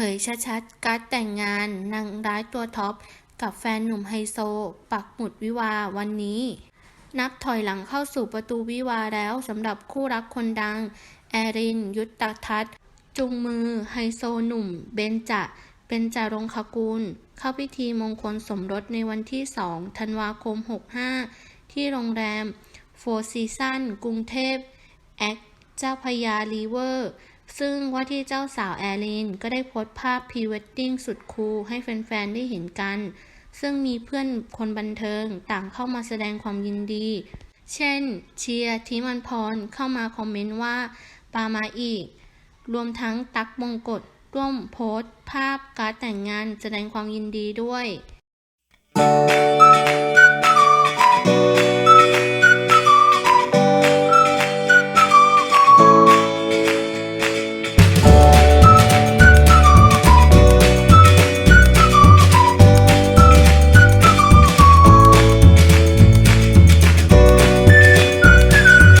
เผยชัดๆ การแต่งงานนางร้ายตัวท็อป กับแฟนหนุ่มไฮโซ ปักหมุดวิวาวันนี้ นับถอยหลังเข้าสู่ประตูวิวาแล้วสำหรับคู่รักคนดัง แอริน ยุตตทัศน์จุงมือ ไฮโซหนุ่ม เบนจะเบนจารงคกุลเข้าพิธีมงคลสมรสในวันที่ 2 ธันวาคม 65 ที่โรงแรมโฟร์ซีซันกรุงเทพแอคเจ้าพยารีเวอร์ ซึ่งว่าที่เจ้าสาวแอลินก็ได้โพสต์ภาพพรีเวดดิ้งสุดคูลให้แฟนๆ ได้เห็นกัน ซึ่งมีเพื่อนคนบันเทิงต่างเข้ามาแสดงความยินดี เช่น เชียร์ทิมันพรเข้ามาคอมเมนต์ว่า ปามาอีก รวมทั้งตักบงกฎร่วมโพสต์ ภาพการแต่งงานแสดงความยินดีด้วย